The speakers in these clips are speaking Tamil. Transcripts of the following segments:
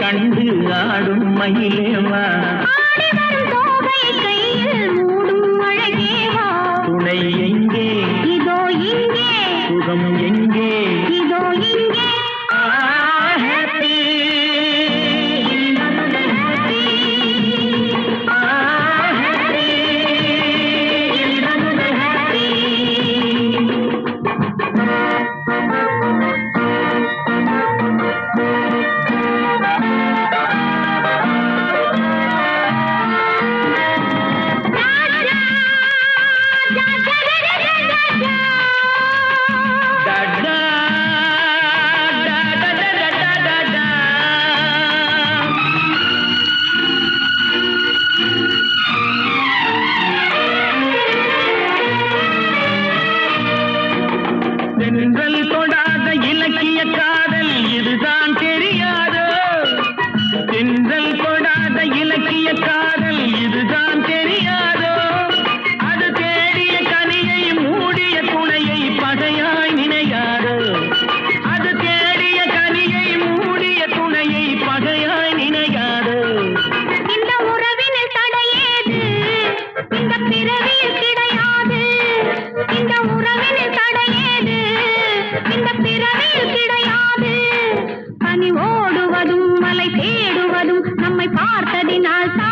கண்டு ஆடும் மயிலேவா துணை எங்கே? இதோ இங்கே. சுகம் எங்கே? இதோ இங்கே. இந்த பிறவியில் கிடையாது. இந்த உறவின் தடையேது இந்த பிறவியில் கிடையாது. பனி ஓடுவதும் மலை தேடுவதும் நம்மை பார்த்ததினால் தான்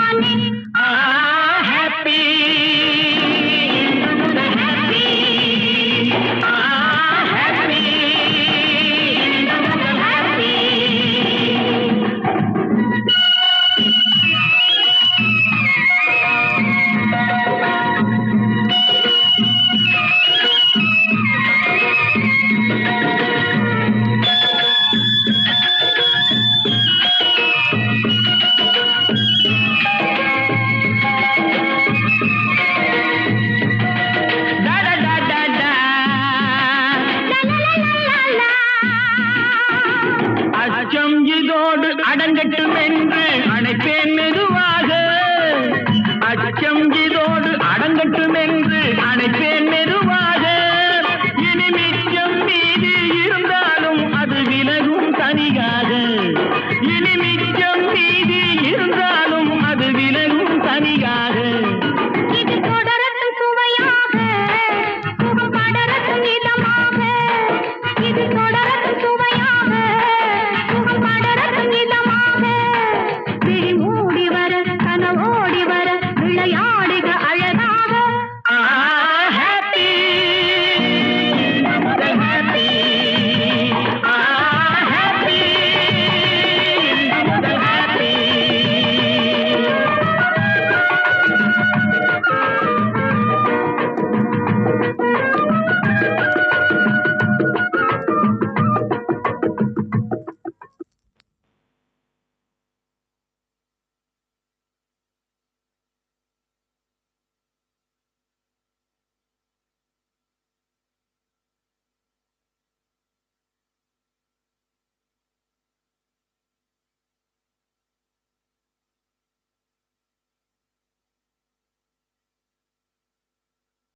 அச்சம் இதோடு அடங்கட்டும் என்று அணைப்பேன் மெதுவாக. அச்சம் இதோடு அடங்கட்டும் என்று அணைப்பேன் மெதுவாக. இனி மிச்சம் மீது